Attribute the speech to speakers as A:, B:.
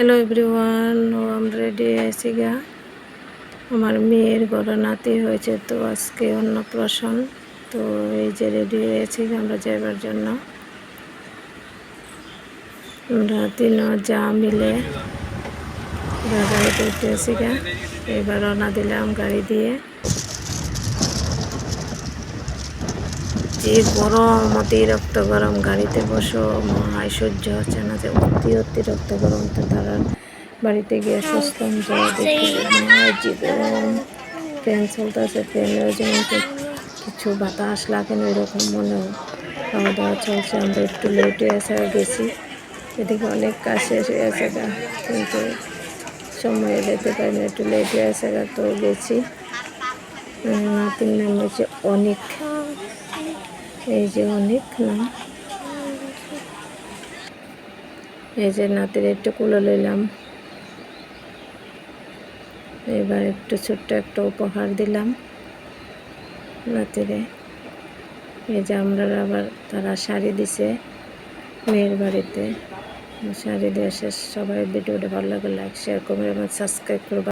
A: Hello everyone ও আমরা ready আছি গা আমার মেয়ের বড় নাতি হয়েছে, তো আজকে অন্নপ্রাশন তো এই যে রেডি হয়েছি, আমরা যাইবার জন্য। আমরা তিন যা মিলে গাড়িতে উঠেছি গা এবার রওনা দিলাম গাড়ি দিয়ে। যে গরম অতিরিক্ত গরম, গাড়িতে বসো মহায় সহ্য হচ্ছে না যে অতি অতিরিক্ত গরম, তো তারা বাড়িতে গিয়ে সুস্থম যে গরম ফ্যান চলতেছে, ফ্যানের জন্য কিছু বাতাস লাগে না, এরকম মনে খাওয়া দাওয়া চলছে। আমরা একটু লেটে এসে গেছি। এদিকে অনেক কাজ শেষ হয়ে আছে কিন্তু সময়ে যেতে পারি না, একটু লেট হয়ে গা, তো গেছি। নাতির নাম হচ্ছে অনেক। এই যে অনেক নাম এই যে নাতির একটু কুলো লইলাম। এবার একটু ছোট্ট একটা উপহার দিলাম নাতিরে। এই যে আমরা আবার তারা শাড়ি দিছে মেয়ের বাড়িতে। শাড়ি দিয়ে সবাই ভিডিওটা ভালো লাগে লাইক শেয়ার করবে এবং সাবস্ক্রাইব করবে।